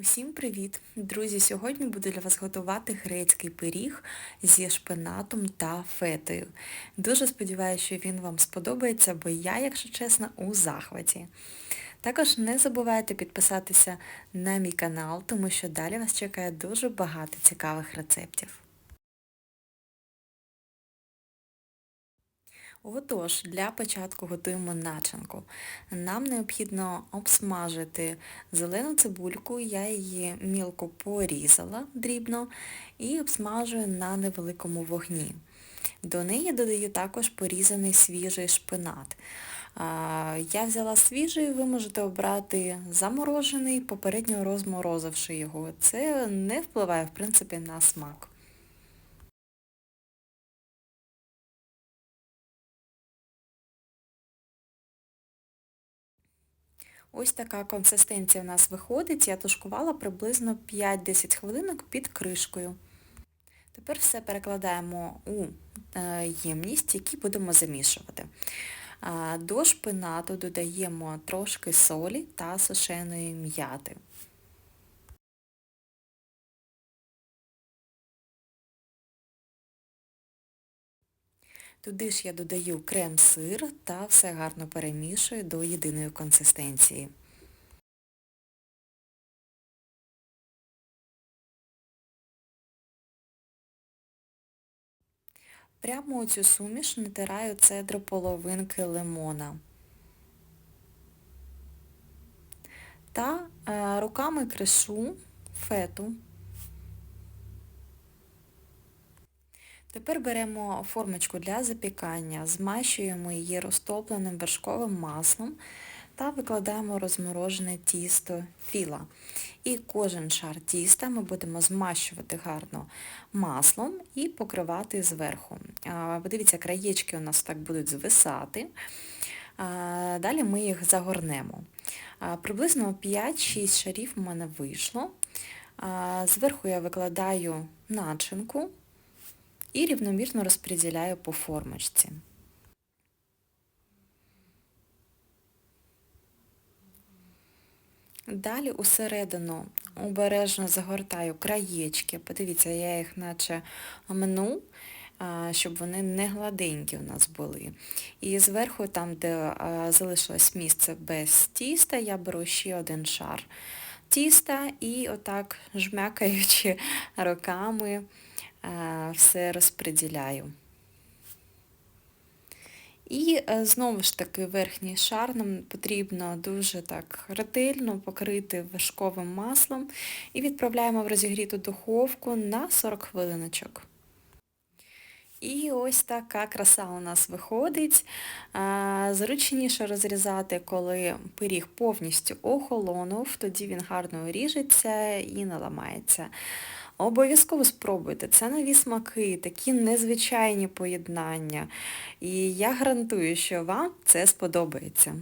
Усім привіт! Друзі! Сьогодні буду для вас готувати грецький пиріг зі шпинатом та фетою. Дуже сподіваюся, що він вам сподобається, бо я, якщо чесно, у захваті. Також не забувайте підписатися на мій канал, тому що далі вас чекає дуже багато цікавих рецептів. Отож, для початку готуємо начинку. Нам необхідно обсмажити зелену цибульку, я її мілко порізала дрібно і обсмажую на невеликому вогні. До неї додаю також порізаний свіжий шпинат. Я взяла свіжий, ви можете обрати заморожений, попередньо розморозивши його. Це не впливає, в принципі, на смак. Ось така консистенція в нас виходить. Я тушкувала приблизно 5-10 хвилинок під кришкою. Тепер все перекладаємо у е, ємність, які будемо замішувати. До шпинату додаємо трошки солі та сушеної м'яти. Туди ж я додаю крем-сир та все гарно перемішую до єдиної консистенції. Прямо у цю суміш натираю цедру половинки лимона. Та е, руками кришу фету. Тепер беремо формочку для запікання, змащуємо її розтопленим вершковим маслом та викладаємо розморожене тісто філа. І кожен шар тіста ми будемо змащувати гарно маслом і покривати зверху. Подивіться, краєчки у нас так будуть звисати. Далі ми їх загорнемо. Приблизно 5-6 шарів у мене вийшло. Зверху я викладаю начинку і рівномірно розподіляю по формочці. Далі усередину обережно загортаю краєчки, подивіться, я їх наче мну, щоб вони не гладенькі у нас були. І зверху, там, де залишилось місце без тіста, я беру ще один шар тіста і отак жмякаючи руками все розподіляю. І е, знову ж таки верхній шар нам потрібно дуже так ретельно покрити вершковим маслом і відправляємо в розігріту духовку на 40 хвилиночок. І ось така краса у нас виходить. Зручніше розрізати, коли пиріг повністю охолонув, тоді він гарно ріжеться і не ламається. Обов'язково спробуйте. Це нові смаки, такі незвичайні поєднання. І я гарантую, що вам це сподобається.